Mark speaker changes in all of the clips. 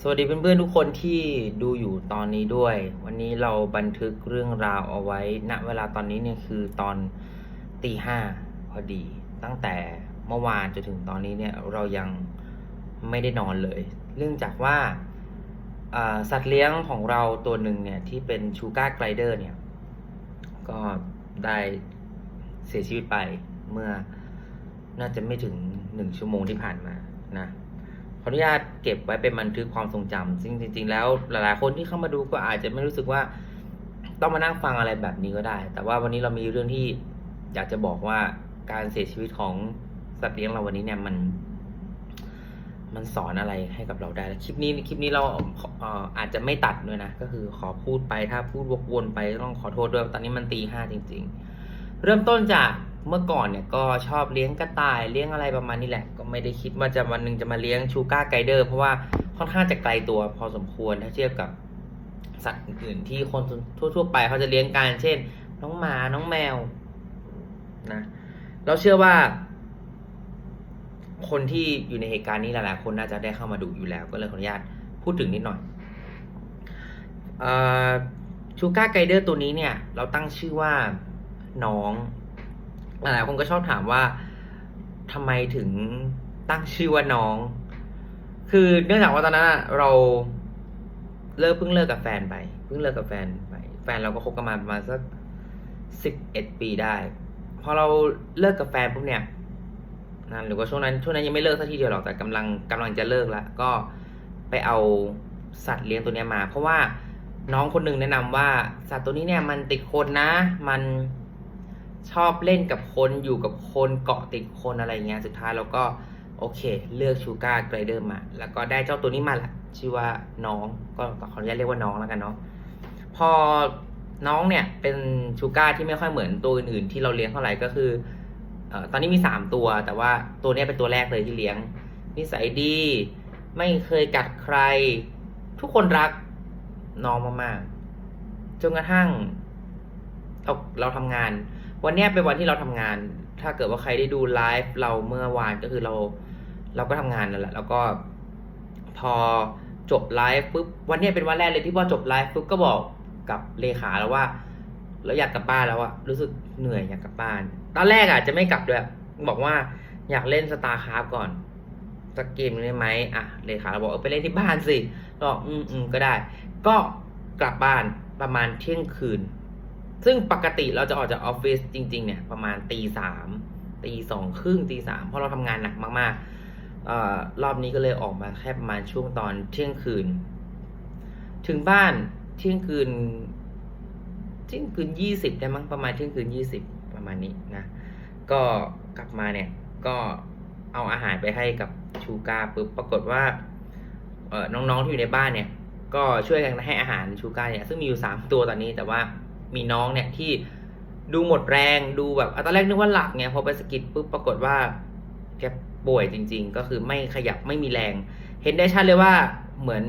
Speaker 1: สวัสดีเพื่อนๆทุกคนที่ดูอยู่ตอนนี้ด้วย วันนี้เราบันทึกเรื่องราวเอาไว้ ณ เวลาตอนนี้เนี่ยคือตอนตีห้าพอดี ตั้งแต่เมื่อวานจนถึงตอนนี้เนี่ยเรายังไม่ได้นอนเลยเนื่องจากว่าสัตว์เลี้ยงของเราตัวหนึ่งเนี่ยที่เป็นชูการ์ไกลเดอร์เนี่ย ก็ได้เสียชีวิตไปเมื่อน่าจะไม่ถึงหนึ่งชั่วโมงที่ผ่านมานะ ออนุญาตเก็บไว้เป็นบันทึกความทรงจำซึ่งจริง ๆ แล้วหลายๆ คนที่เข้ามาดูก็อาจจะไม่รู้สึกว่า ต้องมานั่งฟังอะไรแบบนี้ก็ได้ แต่ว่าวันนี้เรามีเรื่องที่อยากจะบอกว่าการเสียชีวิตของสัตว์เลี้ยงเราวันนี้เนี่ยมัน มันสอนอะไรให้กับเราได้ คลิปนี้คลิปนี้เราเอ่ออาจจะไม่ตัดด้วยนะ ก็คือขอพูดไปถ้าพูดวกวนไปต้องขอโทษด้วยตอนนี้มันตีห้าจริง ๆ เริ่มต้นจาก เมื่อก่อนเนี่ยก็ชอบเลี้ยงกระต่ายเลี้ยงอะไรประมาณนี้แหละ ก็ไม่ได้คิดว่าจะวันหนึ่งจะมาเลี้ยงชูการ์ไกเดอร์เพราะว่าค่อนข้างจะไกลตัวพอสมควรถ้าเทียบกับสัตว์อื่นที่คนทั่ว ๆ ไปเขาจะเลี้ยงกันเช่น น้องหมาน้องแมวนะเราเชื่อว่า คนที่อยู่ในเหตุการณ์นี้หลายๆคนน่าจะได้เข้ามาดูอยู่แล้ว ก็เลยขออนุญาตพูดถึงนิดหน่อยชูการ์ไกเดอร์ตัวนี้เนี่ย เราตั้งชื่อว่าน้อง หลายคนก็ชอบถามว่าทำไมถึงตั้งชื่อว่าน้อง คือเนื่องจากว่าตอนนั้นเราเลิกเพิ่งเลิกกับแฟนไป เพิ่งเลิกกับแฟนไป แฟนเราก็คบกันมาประมาณสักสิบเอ็ดปีได้ พอเราเลิกกับแฟนปุ๊บเนี่ยนะหรือว่าช่วงนั้นช่วงนั้นยังไม่เลิกสักทีเดียวหรอกแต่กำลังกำลังจะเลิกละก็ไปเอาสัตว์เลี้ยงตัวนี้มา เพราะว่าน้องคนหนึ่งแนะนำว่าสัตว์ตัวนี้เนี่ยมันติดคนนะ มัน ชอบเล่นกับคนอยู่กับคนเกาะติดคนอะไรเงี้ยสุดท้ายเราก็โอเค เลือกชูการ์ไกรเดอร์มา แล้วก็ได้เจ้าตัวนี้มาละชื่อว่าน้องก็ขออนุญาตเรียกว่าน้องแล้วกันเนาะพอน้องเนี่ยเป็นชูการ์ที่ไม่ค่อยเหมือนตัวอื่นๆที่เราเลี้ยงเท่าไหร่ก็คืออตอนนี้มีสามตัว แต่ว่าตัวนี้เป็นตัวแรกเลยที่เลี้ยง นิสัยดี ไม่เคยกัดใคร ทุกคนรักน้องมากๆจนกระทั่งเราเราทำงาน วันนี้เป็นวันที่เราทำงาน ถ้าเกิดว่าใครได้ดูไลฟ์เราเมื่อวานก็คือเรา เราก็ทำงานนั่นแหละ แล้วก็พอจบไลฟ์ปุ๊บวันนี้เป็นวันแรกเลยที่พอจบไลฟ์ปุ๊บก็บอกกับเลขาแล้วว่าเราอยากกลับบ้านแล้วอะรู้สึกเหนื่อยอยากกลับบ้าน ตอนแรกอะจะไม่กลับด้วยบอกว่าอยากเล่นสตาร์คราฟก่อนสักเกมหนึงได้ไหมอะเลขาเราบอกเออไปเล่นที่บ้านสิก็อืมอืมก็ได้ ก็กลับบ้านประมาณเที่ยงคืน ซึ่งปกติเราจะออกจากออฟฟิศจริง ๆ เนี่ย ประมาณตีสามตีสองครึ่งตีสามเพราะเราทำงานหนักมากๆเอ่อรอบนี้ก็เลยออกมาแค่ประมาณช่วงตอนเที่ยงคืน ถึงบ้านเที่ยงคืนเที่ยงคืนยี่สิบได้มั้งประมาณเที่ยงคืนยี่สิบประมาณนี้นะ ก็กลับมาเนี่ยก็เอาอาหารไปให้กับชูกาปุ๊บปรากฏว่าน้องๆที่อยู่ในบ้านเนี่ย ก็ช่วยกันให้อาหารชูกาเนี่ยซึ่งมีอยู่สามตัวตอนนี้แต่ว่า มีน้องเนี่ยที่ดูหมดแรงดูแบบอตอนแรกนึกว่าหลับไงพอไปสกิดปุ๊บปรากฏว่าแกป่วยจริง ๆ ก็คือไม่ขยับไม่มีแรง เห็นได้ชัดเลยว่าเหมือน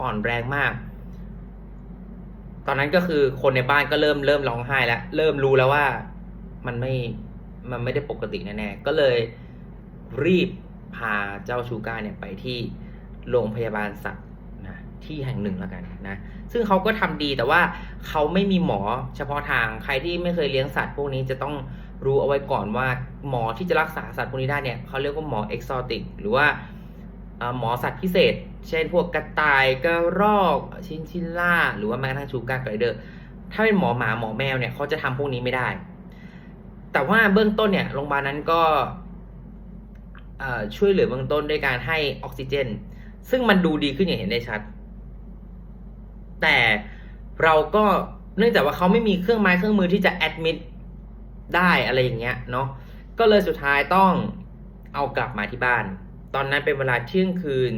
Speaker 1: อ่อนแรงมาก ตอนนั้นก็คือคนในบ้านก็เริ่มเริ่มร้องไห้แล้วเริ่มรู้แล้วว่ามันไม่มันไม่ได้ปกติแน่ๆก็เลยรีบพาเจ้าชูการเนี่ยไปที่โรงพยาบาลสัตว์ ที่แห่งหนึ่งแล้วกันนะ ซึ่งเขาก็ทำดีแต่ว่าเขาไม่มีหมอเฉพาะทางใครที่ไม่เคยเลี้ยงสัตว์พวกนี้จะต้องรู้เอาไว้ก่อนว่าหมอที่จะรักษาสัตว์พวกนี้ได้เนี่ยเขาเรียกว่าหมอเอกซอติกหรือว่าหมอสัตว์พิเศษ เช่นพวกกระต่ายกระรอกชินชิล่า หรือว่าแม้กระทั่งชูการ์ไกรเดอร์ ถ้าเป็นหมอหมาหมอแมวเนี่ยเขาจะทำพวกนี้ไม่ได้ แต่ว่าเบื้องต้นเนี่ยโรงพยาบาลนั้นก็ช่วยเหลือเบื้องต้นด้วยการให้ออกซิเจน ซึ่งมันดูดีขึ้นอย่างเห็นได้ชัด แต่เราก็เนื่องจากว่าเขาไม่มีเครื่องไม้เครื่องมือที่จะแอดมิดได้อะไรอย่างเงี้ยเนาะก็เลยสุดท้ายต้องเอากลับมาที่บ้าน ตอนนั้นเป็นเวลาเที่ยงคืน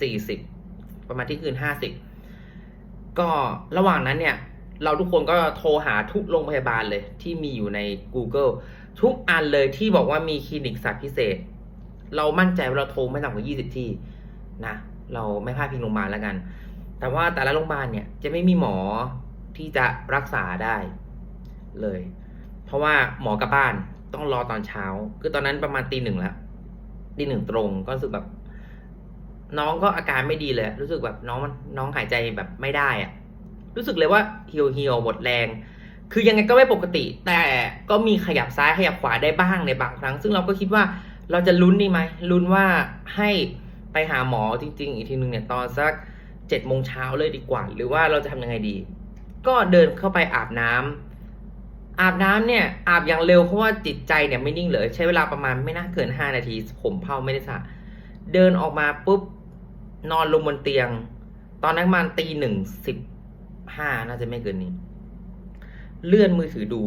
Speaker 1: สี่สิบประมาณที่คืนห้าสิบก็ระหว่างนั้นเนี่ย เราทุกคนก็โทรหาทุกโรงพยาบาลเลย ที่มีอยู่ใน Google ทุกอันเลยที่บอกว่ามีคลินิกสัตว์พิเศษ เรามั่นใจว่าเราโทรไม่ต่ำกว่า20ที่นะ เราไม่พลาดพิงโรงพยาบาลแล้วกัน แต่ว่าแต่ละโรงพยาบาลเนี่ยจะไม่มีหมอที่จะรักษาได้เลย เพราะว่าหมอกลับบ้านต้องรอตอนเช้า คือตอนนั้นประมาณตีหนึ่งแล้วตีหนึ่งตรงก็รู้สึกแบบ น้องก็อาการไม่ดีเลย รู้สึกแบบน้องมันน้องหายใจแบบไม่ได้อะรู้สึกเลยว่าเหี่ยวเหี่ยวหมดแรง คือยังไงก็ไม่ปกติ แต่ก็มีขยับซ้ายขยับขวาได้บ้างในบางครั้ง ซึ่งเราก็คิดว่าเราจะลุ้นดีไหมลุ้นว่าให้ไปหาหมอจริง ๆ อีกทีหนึ่งเนี่ยตอนสัก เจ็ดโมงเช้าเลยดีกว่า หรือว่าเราจะทำยังไงดี ก็เดินเข้าไปอาบน้ำอาบน้ำเนี่ย อาบอย่างเร็วเพราะว่าจิตใจเนี่ยไม่นิ่งเลย ใช้เวลาประมาณไม่น่าเกินห้านาที ผมเผาไม่ได้สระเดินออกมาปุ๊บนอนลงบนเตียง ตอนนั้นประมาณตีหนึ่งสิบห้าน่าจะไม่เกินนี้ เลื่อนมือถือดู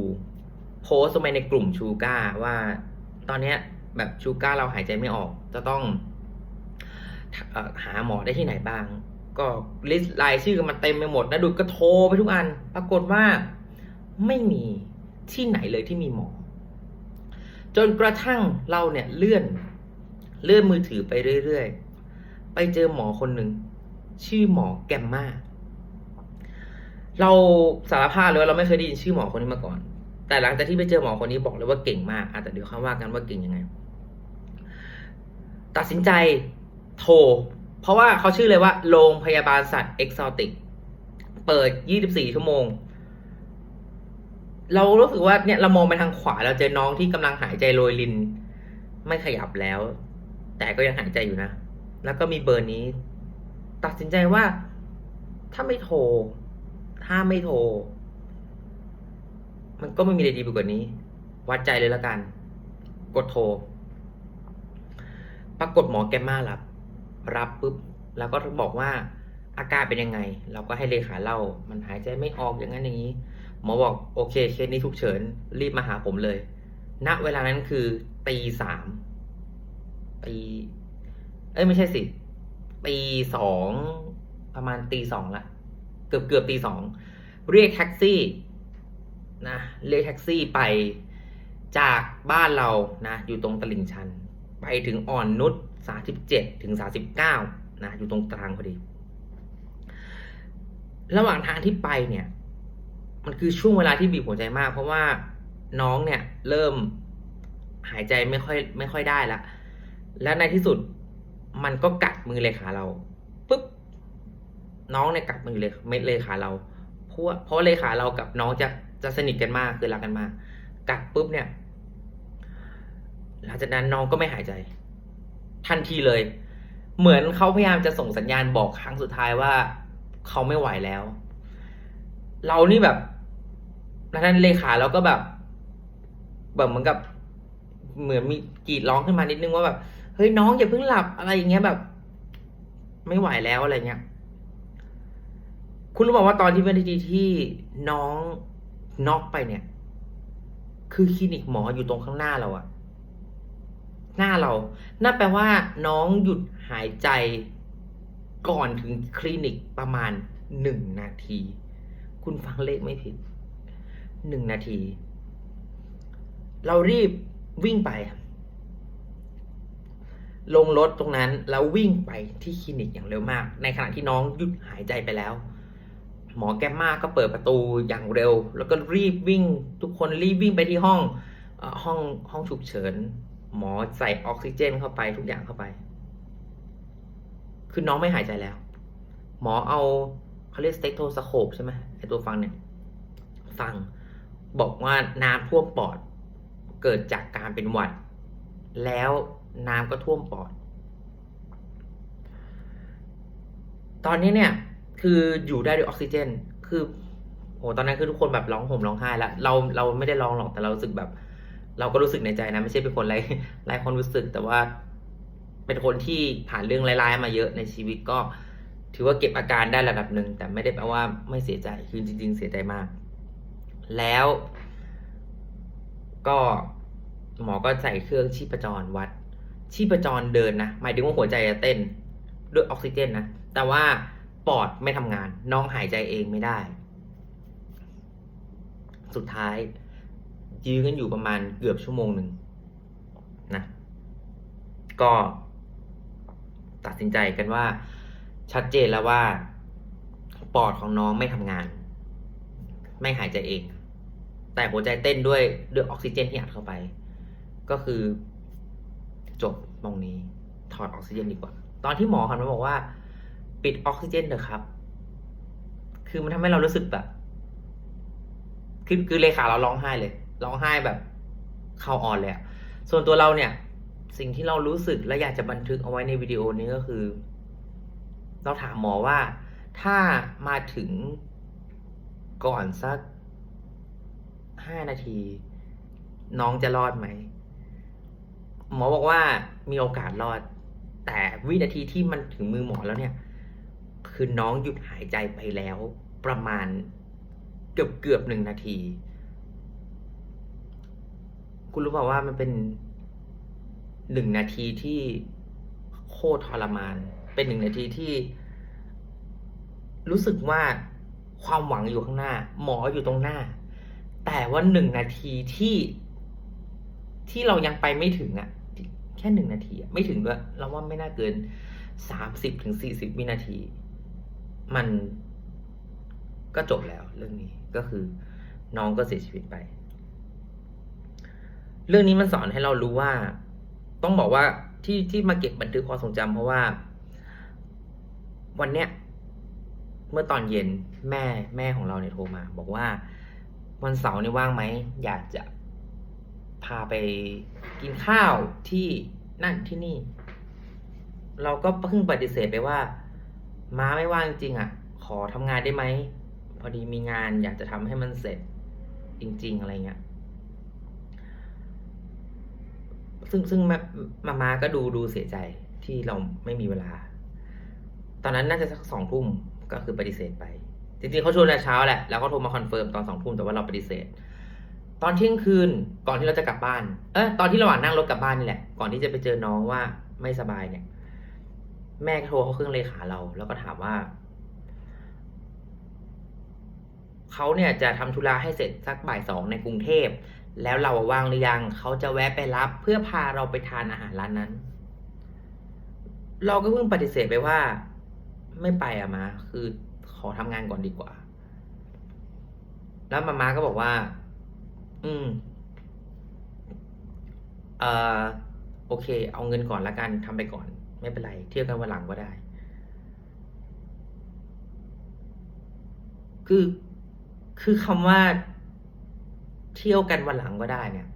Speaker 1: โพสต์ไปในกลุ่มชูก้าว่า ตอนเนี้ยแบบชูก้าเราหายใจไม่ออก จะต้องหาหมอได้ที่ไหนบ้าง ก็ลิสต์รายชื่อกันเต็มไปหมดนะดูก็โทรไปทุกอัน ปรากฏว่าไม่มีที่ไหนเลยที่มีหมอ จนกระทั่งเราเนี่ยเลื่อนเลื่อนมือถือไปเรื่อยๆ ไปเจอหมอคนหนึ่งชื่อหมอแกมมาเราสารภาพเลยว่าเราไม่เคยได้ยินชื่อหมอคนนี้มาก่อน แต่หลังจากที่ไปเจอหมอคนนี้บอกเลยว่าเก่งมากอะแต่เดี๋ยวเขาว่ากันว่าเก่งยังไง ตัดสินใจโทร เพราะว่าเขาชื่อเลยว่าโรงพยาบาลสัตว์เอ็กซอติก เปิด 24 ชั่วโมง เรารู้สึกว่าเนี่ยเรามองไปทางขวาเราเจอน้องที่กำลังหายใจโรยริน ไม่ขยับแล้ว แต่ก็ยังหายใจอยู่นะ แล้วก็มีเบอร์นี้ ตัดสินใจว่า ถ้าไม่โทร ถ้าไม่โทร มันก็ไม่มีอะไรดีไปกว่านี้ วัดใจเลยละกัน กดโทร ปรากฏหมอแกมมารับ รับปุ๊บแล้วก็บอกว่าอาการเป็นยังไง เราก็ให้เลขาเล่า มันหายใจไม่ออกอย่างนั้นอย่างนี้ หมอบอกโอเคเคสนี้ฉุกเฉินรีบมาหาผมเลย ณเวลานั้นคือตีสามตีเอ้ยไม่ใช่สิตีสองประมาณตีสองละเกือบเกือบตีสองเรียกแท็กซี่นะเรียกแท็กซี่ไปจากบ้านเรานะอยู่ตรงตลิ่งชัน ไปถึงอ่อนนุช สาสิบเจ็ดถึงสาสิบเก้านะ อยู่ตรงกลางพอดี ระหว่างทางที่ไปเนี่ย มันคือช่วงเวลาที่บีบหัวใจมาก เพราะว่าน้องเนี่ย เริ่มหายใจไม่ค่อย ไม่ค่อยได้ละ และในที่สุดมันก็กัดมือเลขาเราปุ๊บน้องเนี่ยกัดมือเลยไม่เลขาเราเพราะเพราะเลขาเรากับน้องจะจะสนิทกันมากคือรักกันมากกัดปุ๊บเนี่ย หลังจากนั้นน้องก็ไม่หายใจ ทันทีเลย เหมือนเขาพยายามจะส่งสัญญาณบอกครั้งสุดท้ายว่าเขาไม่ไหวแล้ว เรานี่แบบนั้นเลขาเราก็แบบ แบบเหมือนกับ เหมือนมีกรีดร้องขึ้นมานิดนึงว่าแบบเฮ้ยน้องอย่าเพิ่งหลับอะไรอย่างเงี้ยแบบ ไม่ไหวแล้วอะไรเงี้ยคุณรู้บอกว่าตอนที่เป็นทีที่น้องน็อกไปเนี่ย คือคลินิกหมออยู่ตรงข้างหน้าเราอะ หน้าเรา นั่นแปลว่า น้องหยุดหายใจก่อนถึงคลินิกประมาณหนึ่งนาที คุณฟังเลขไม่ผิดหนึ่งนาที เรารีบวิ่งไป ลงรถตรงนั้นแล้ววิ่งไปที่คลินิกอย่างเร็วมาก ในขณะที่น้องหยุดหายใจไปแล้ว หมอแกมมาก็เปิดประตูอย่างเร็ว แล้วก็รีบวิ่ง ทุกคนรีบวิ่งไปที่ห้องห้องห้องฉุกเฉิน หมอใส่ออกซิเจนเข้าไปทุกอย่างเข้าไป คือน้องไม่หายใจแล้ว หมอเอาเขาเรียกสเต็กโทสโคปใช่ไหมไอตัวฟังเนี่ยฟังบอกว่าน้ำท่วมปอด เกิดจากการเป็นหวัด แล้วน้ำก็ท่วมปอด ตอนนี้เนี่ย คืออยู่ได้ด้วยออกซิเจน คือโหตอนนั้นคือทุกคนแบบร้องห่มร้องไห้แล้วเราเราไม่ได้ร้องหรอกแต่เราสึกแบบ เราก็รู้สึกในใจนะ ไม่ใช่เป็นคนไร้ไร้ความรู้สึก แต่ว่าเป็นคนที่ผ่านเรื่องร้ายๆมาเยอะในชีวิตก็ ถือว่าเก็บอาการได้ระดับหนึ่งแต่ไม่ได้แปลว่าไม่เสียใจคือจริง ๆ เสียใจมาก แล้ว ก็หมอก็ใส่เครื่องชีพจรวัด ชีพจรเดินนะหมายถึงว่าหัวใจจะเต้นด้วยออกซิเจนนะแต่ว่าปอดไม่ทำงาน น้องหายใจเองไม่ได้ สุดท้าย ยื้อกันอยู่ประมาณเกือบชั่วโมงหนึ่งนะก็ตัดสินใจกันว่า ชัดเจนแล้วว่า ปอดของน้องไม่ทำงาน ไม่หายใจเอง แต่หัวใจเต้นด้วยด้วยออกซิเจนที่อัดเข้าไป ก็คือจบตรงนี้ถอดออกซิเจนดีกว่า ตอนที่หมอหันมาบอกว่า ปิดออกซิเจนเถอะครับ คือมันทำให้เรารู้สึกแบบคือคือเลขาเราร้องไห้เลย ร้องไห้แบบเข้าออนเลยส่วนตัวเราเนี่ย สิ่งที่เรารู้สึกและอยากจะบันทึกเอาไว้ในวิดีโอนี้ก็คือ เราถามหมอว่า ถ้ามาถึงก่อนสักห้านาที น้องจะรอดไหม หมอบอกว่ามีโอกาสรอด แต่วินาทีที่มันถึงมือหมอแล้วเนี่ย คือน้องหยุดหายใจไปแล้วประมาณเกือบเกือบหนึ่งนาที คุณรู้เปล่าว่ามันเป็นหนึ่งนาทีที่โคตรทรมาน เป็นหนึ่งนาทีที่ รู้สึกว่าความหวังอยู่ข้างหน้า หมออยู่ตรงหน้า แต่ว่าหนึ่งนาทีที่ที่เรายังไปไม่ถึงอะแค่หนึ่งนาทีไม่ถึงด้วยเราว่าไม่น่าเกินสามสิบถึงสี่สิบวินาที มันก็จบแล้วเรื่องนี้ก็คือน้องก็เสียชีวิตไป เรื่องนี้มันสอนให้เรารู้ว่า ต้องบอกว่าที่ที่มาเก็บบันทึกความทรงจำเพราะว่า วันเนี้ยเมื่อตอนเย็นแม่แม่ของเราเนี่ยโทรมา บอกว่า วันเสาร์นี่ว่างไหมอยากจะพาไปกินข้าวที่นั่นที่นี่ เราก็เพิ่งปฏิเสธไปว่า ม้าไม่ว่างจริงอะ ขอทำงานได้ไหม พอดีมีงานอยากจะทำให้มันเสร็จจริง ๆ อะไรเงี้ย ซึ่งซึ่งมามาก็ดูดูเสียใจที่เราไม่มีเวลา ตอนนั้นน่าจะสักสองทุ่มก็คือปฏิเสธไป จริงๆเขาชวนแต่เช้าแหละ แล้วก็โทรมาคอนเฟิร์มตอนสองทุ่มแต่ว่าเราปฏิเสธ ตอนเที่ยงคืนก่อนที่เราจะกลับบ้าน เออตอนที่ระหว่างนั่งรถกลับบ้านนี่แหละ ก่อนที่จะไปเจอน้องว่าไม่สบายเนี่ย แม่โทรเขาเครื่องเลขาเรา แล้วก็ถามว่าเขาเนี่ยจะทำธุระให้เสร็จสักบ่ายสองในกรุงเทพ แล้วเราว่างหรือยังเขาจะแวะไปรับเพื่อพาเราไปทานอาหารร้านนั้น เราก็เพิ่งปฏิเสธไปว่า ไม่ไปอะมา คือขอทำงานก่อนดีกว่า แล้วมามาก็บอกว่า อืมเอ่อโอเค เอาเงินก่อนละกันทำไปก่อน ไม่เป็นไรเที่ยวกันวันหลังก็ได้ คือคือคำว่า เที่ยวกันวันหลังก็ได้เนี่ย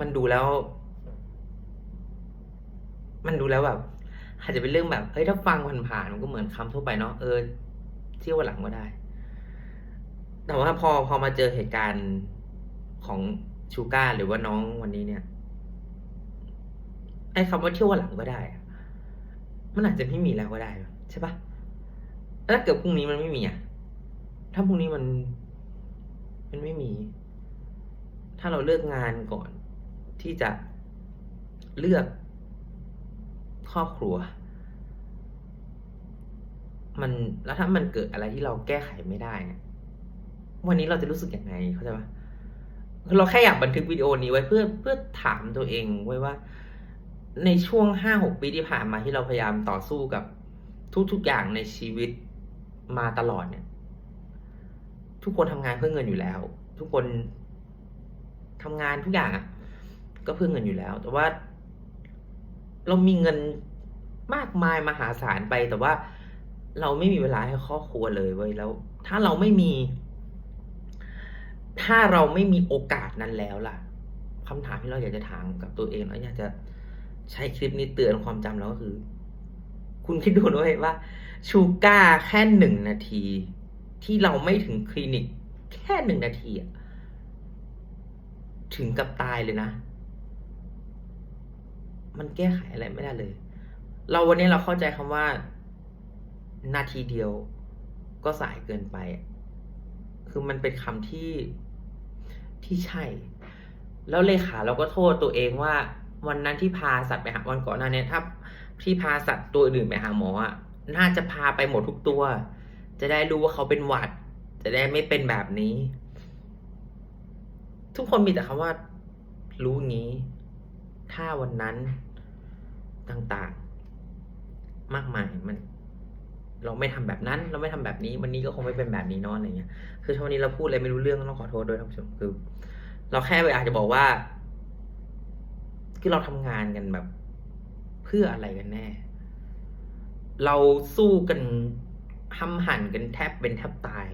Speaker 1: มันดูแล้ว มันดูแล้วแบบอาจจะเป็นเรื่องแบบเฮ้ยถ้าฟังผ่านๆมันก็เหมือนคำทั่วไปเนาะเออเที่ยววันหลังก็ได้ แต่ว่าพอพอมาเจอเหตุการณ์ของชูก้าหรือว่าน้องวันนี้เนี่ยไอ้คำว่าเที่ยววันหลังก็ได้มันอาจจะไม่มีแล้วก็ได้ใช่ปะแล้วถ้าเกิดพรุ่งนี้มันไม่มีอะถ้าพรุ่งนี้มัน มันไม่มี ถ้าเราเลือกงานก่อน ที่จะเลือกครอบครัว มันแล้วถ้ามันเกิดอะไรที่เราแก้ไขไม่ได้เนี่ยวันนี้เราจะรู้สึกยังไงเข้าใจปะเราแค่อยากบันทึกวิดีโอนี้ไว้เพื่อเพื่อถามตัวเองไว้ว่า ในช่วงห้าหกปีที่ผ่านมาที่เราพยายามต่อสู้กับทุกๆอย่างในชีวิตมาตลอดเนี่ย ทุกคนทำงานเพื่อเงินอยู่แล้ว ทุกคนทำงานทุกอย่างก็เพื่อเงินอยู่แล้ว แต่ว่า เรามีเงินมากมายมหาศาลไป แต่ว่าเราไม่มีเวลาให้ครอบครัวเลยเว้ยแล้ว ถ้าเราไม่มี ถ้าเราไม่มีโอกาสนั้นแล้วล่ะคำถามที่เราอยากจะถามกับตัวเองแล้วอยากจะใช้คลิปนี้เตือนความจำเราก็คือ คุณคิดดูด้วยว่า ชูก้าแค่หนึ่งนาที ที่เราไม่ถึงคลินิก แค่หนึ่งนาทีอะถึงกับตายเลยนะ มันแก้ไขอะไรไม่ได้เลย เราวันนี้เราเข้าใจคำว่า นาทีเดียวก็สายเกินไป คือมันเป็นคำที่ที่ใช่ แล้วเลขาเราก็โทษตัวเองว่า วันนั้นที่พาสัตว์ไปหาวันก่อนหน้านี้ถ้าที่พาสัตว์ตัวอื่นไปหาหมออะน่าจะพาไปหมดทุกตัว จะได้รู้ว่าเขาเป็นหวัด จะได้ไม่เป็นแบบนี้ ทุกคนมีแต่คำว่า รู้งี้ ถ้าวันนั้นต่างๆ มากมายมัน เราไม่ทำแบบนั้น เราไม่ทำแบบนี้ วันนี้ก็คงไม่เป็นแบบนี้เนอะอะไรเงี้ย คือถ้าวันนี้เราพูดอะไรไม่รู้เรื่องก็ต้องขอโทษด้วยท่านผู้ชมคือ เราแค่อยากจะบอกว่า คือเราทำงานกันแบบ เพื่ออะไรกันแน่ เราสู้กัน ห้ำหั่นกันแทบเป็นแทบตาย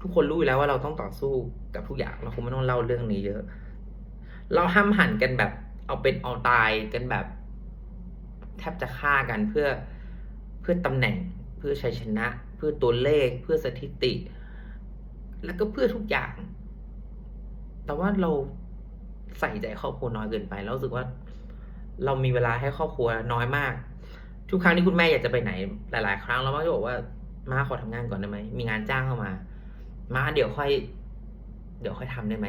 Speaker 1: ทุกคนรู้อยู่แล้วว่าเราต้องต่อสู้กับทุกอย่างเราคงไม่ต้องเล่าเรื่องนี้เยอะ เราห้ำหั่นกันแบบ เอาเป็นเอาตายกันแบบ แทบจะฆ่ากันเพื่อเพื่อตำแหน่ง เพื่อชัยชนะ เพื่อตัวเลข เพื่อสถิติ แล้วก็เพื่อทุกอย่าง แต่ว่าเราใส่ใจครอบครัวน้อยเกินไปแล้วรู้สึกว่า เรามีเวลาให้ครอบครัวน้อยมาก ทุกครั้งที่คุณแม่อยากจะไปไหน หลาย ๆ ครั้งเรามักจะบอกว่า มาขอทำงานก่อนได้ไหม มีงานจ้างเข้ามา มาเดี๋ยวค่อย เดี๋ยวค่อยทำได้ไหม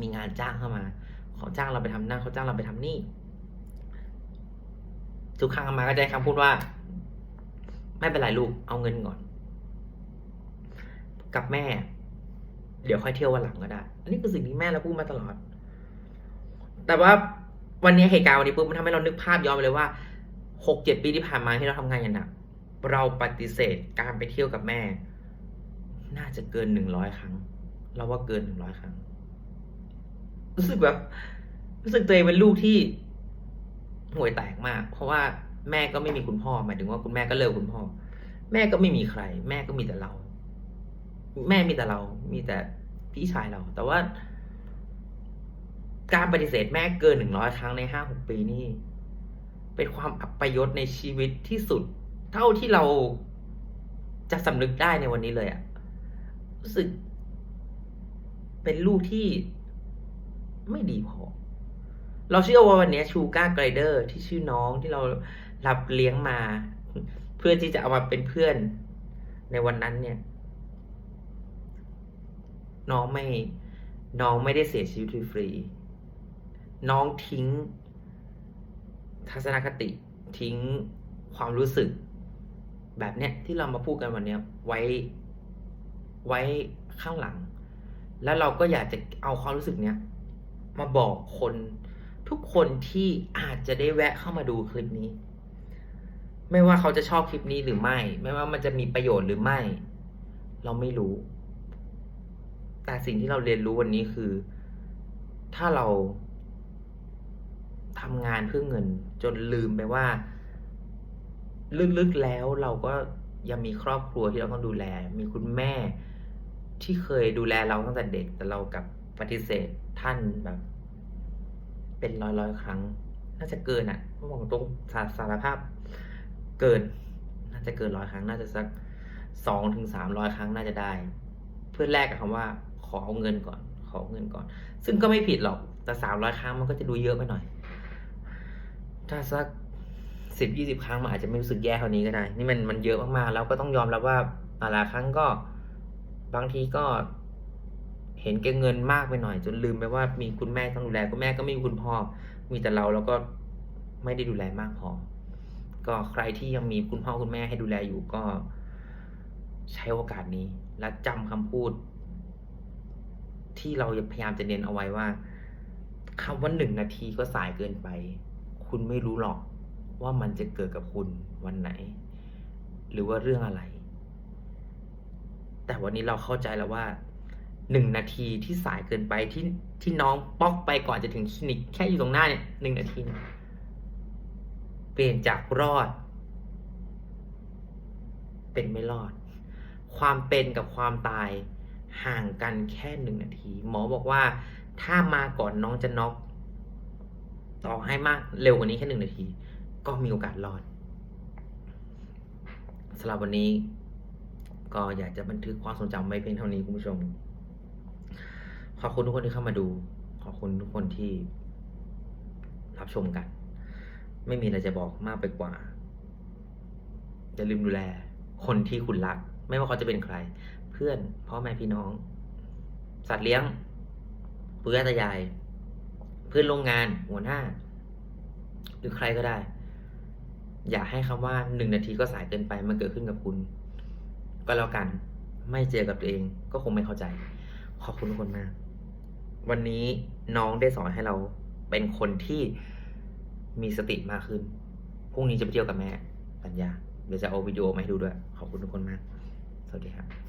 Speaker 1: มีงานจ้างเข้ามา ขอจ้างเราไปทำนั่นเขาจ้างเราไปทำนี่ ทุกครั้งอามาก็จะใช้คำพูดว่า ไม่เป็นไรลูก เอาเงินก่อน กับแม่ เดี๋ยวค่อยเที่ยววันหลังก็ได้ อันนี้คือสิ่งที่แม่เราพูดมาตลอด แต่ว่าวันนี้เหตุการณ์วันนี้ปุ๊บมันทำให้เรานึกภาพย้อนไปเลยว่าหกเจ็ดปีที่ผ่านมาที่เราทำงานอย่างหนัก เราปฏิเสธการไปเที่ยวกับแม่ น่าจะเกินหนึ่งร้อยครั้ง เราว่าเกินหนึ่งร้อยครั้ง รู้สึกแบบรู้สึกตัวเองเป็นลูกที่ห่วยแตกมาก เพราะว่าแม่ก็ไม่มีคุณพ่อหมายถึงว่าคุณแม่ก็เลิกคุณพ่อ แม่ก็ไม่มีใคร แม่ก็มีแต่เรา แม่มีแต่เรา มีแต่พี่ชายเรา แต่ว่า การปฏิเสธแม่เกินหนึ่งร้อยครั้งในห้าหกปีนี่เป็นความอัปยศในชีวิตที่สุด เท่าที่เราจะสำนึกได้ในวันนี้เลยอะรู้สึก เป็นลูกที่ไม่ดีพอ เราเชื่อว่าวันนี้ชูก้าไกรเดอร์ที่ชื่อน้องที่เรารับเลี้ยงมา เพื่อที่จะเอามาเป็นเพื่อนในวันนั้นเนี่ย น้องไม่น้องไม่ได้เสียชีวิตฟรี น้องทิ้ง ทัศนคติทิ้งความรู้สึก แบบเนี้ยที่เรามาพูดกันวันเนี้ยไว้ไว้ข้างหลัง แล้วเราก็อยากจะเอาความรู้สึกเนี้ยมาบอกคนทุกคนที่อาจจะได้แวะเข้ามาดูคลิปนี้ ไม่ว่าเขาจะชอบคลิปนี้หรือไม่ ไม่ว่ามันจะมีประโยชน์หรือไม่ เราไม่รู้ แต่สิ่งที่เราเรียนรู้วันนี้คือ ถ้าเราทำงานเพื่อเงินจนลืมไปว่า ลึกๆแล้วเราก็ยังมีครอบครัวที่เราต้องดูแล มีคุณแม่ที่เคยดูแลเราตั้งแต่เด็ก แต่เรากับปฏิเสธท่านแบบ เป็นร้อยร้อยๆครั้ง น่าจะเกินอะเพราะบอกตรงสาสารภาพ เกิน น่าจะเกินร้อยครั้ง น่าจะสักสองถึงสามร้อยครั้งน่าจะได้ เพื่อแลกกับคำว่า ขอเอาเงินก่อน ขอเอาเงินก่อน ซึ่งก็ไม่ผิดหรอก แต่สามร้อยครั้งมันก็จะดูเยอะไปหน่อย ถ้าสัก สิบยี่สิบครั้งมันอาจจะไม่รู้สึกแย่เท่านี้ก็ได้ นี่มันมันเยอะมากๆ แล้วก็ต้องยอมรับว่าแต่ละครั้งก็บางทีก็เห็นแก่เงินมากไปหน่อย จนลืมไปว่ามีคุณแม่ต้องดูแลคุณแม่ก็ไม่มีคุณพ่อ มีแต่เราแล้วก็ไม่ได้ดูแลมากพอ ก็ใครที่ยังมีคุณพ่อคุณแม่ให้ดูแลอยู่ก็ ใช้โอกาสนี้ และจำคำพูด ที่เราพยายามจะเน้นเอาไว้ว่าคำว่าหนึ่งนาทีก็สายเกินไป คุณไม่รู้หรอก ว่ามันจะเกิดกับคุณวันไหน หรือว่าเรื่องอะไร แต่วันนี้เราเข้าใจแล้วว่าหนึ่งนาทีที่สายเกินไปที่ที่น้องป๊อกไปก่อนจะถึงคลินิกแค่อยู่ตรงหน้าเนี่ยหนึ่งนาที เปลี่ยนจากรอด เป็นไม่รอด ความเป็นกับความตายห่างกันแค่หนึ่งนาที หมอบอกว่าถ้ามาก่อนน้องจะน็อกต่อให้มากเร็วกว่านี้แค่หนึ่งนาที ก็มีโอกาสรอดสำหรับวันนี้ ก็อยากจะบันทึกความทรงจำไว้เพียงเท่านี้คุณผู้ชม ขอบคุณทุกคนที่เข้ามาดู ขอบคุณทุกคนที่รับชมกัน ไม่มีอะไรจะบอกมากไปกว่า อย่าลืมดูแล คนที่คุณรัก ไม่ว่าเขาจะเป็นใคร เพื่อนพ่อแม่พี่น้อง สัตว์เลี้ยงปู่ย่าตายาย เพื่อนโรงงานหัวหน้า หรือใครก็ได้ อย่าให้คำว่าหนึ่งนาทีก็สายเกินไปมันเกิดขึ้นกับคุณ ก็แล้วกัน ไม่เจอกับตัวเองก็คงไม่เข้าใจ ขอบคุณทุกคนมาก วันนี้น้องได้สอนให้เราเป็นคนที่มีสติมากขึ้น พรุ่งนี้จะไปเที่ยวกับแม่ ปัญญา เดี๋ยวจะเอาวิดีโอมาให้ดูด้วย ขอบคุณทุกคนมาก สวัสดีครับ